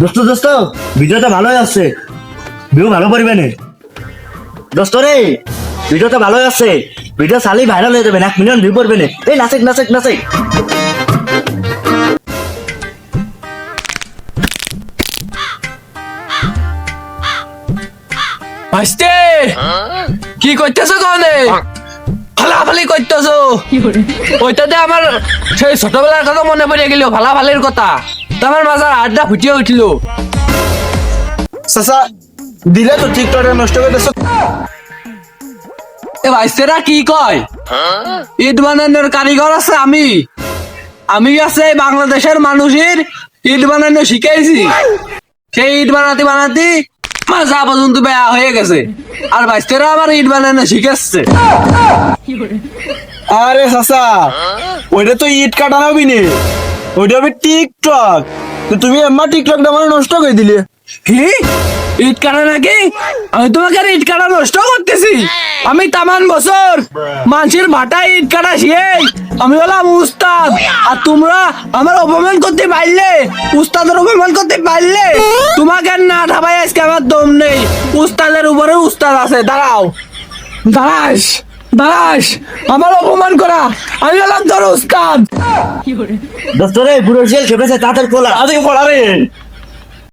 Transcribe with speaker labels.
Speaker 1: দোস্ত দোস্ত ভিডিওটা ভালোই আসছে। ভিউ ভালো করবে না। দোস্ত রে ভিডিওটা ভালোই আসছে। ভিডিও চালি ভাইরাল হয়ে যাবে এক মিলিয়ন ভিউ করবে না। এই নাচেক নাচেক নাচেক।
Speaker 2: আসতে কি করতেছো কনে ফালাফালি করতেছো? ওইটাতে আমার সেই ছোটবেলার কথা মনে পড়ে গেল ফালাফালির কথা। তো আমার মাজার আড্ডা ফুটিয়ে উঠল।
Speaker 3: চাচা দিলে তো টিকটকে নষ্ট করে দিছো।
Speaker 2: এ ভাইসেরা কি কয়? ইট বানানোর কারিগর আছে আমি। আমি আছে বাংলাদেশের মানুষের ইট বানানো শিখাইছি সেই ইট বানাতে বানাতে মাজা পর্যন্ত বেয়া হয়ে গেছে। আর ভাইসেরা আমার ইট বানানো শিখাচ্ছে
Speaker 3: আরে চাচা ওইটা তো ইট কাটানো হবি নে ওইটা হবে টিকটক। তো তুমি এম্মা টিকটকটা মানে নষ্ট করে দিলে।
Speaker 2: কি? ইট কাটা নাকি আমি তোমাকে ইট কাটা নষ্ট করতেছি। আমি তামান বছর মানুষের ভাটা ইট কাটা শিখেই আমি হলাম উস্তাদ। আর তোমরা আমার অপমান করতে পারলে, উস্তাদের অপমান করতে পারলে, তোমাকে না ঠাপাই আজকে আমার দম নেই। উস্তাদের উপরে উস্তাদ আছে, দাঁড়াও। দাঁড়াস। দাঁড়াস আমার অপমান করা। আমি হলাম তোর উস্তাদ
Speaker 1: দোস্ত রে বুড়ো শিয়াল খেপেছে তাদের কোলা
Speaker 3: আজকে পড়া রে।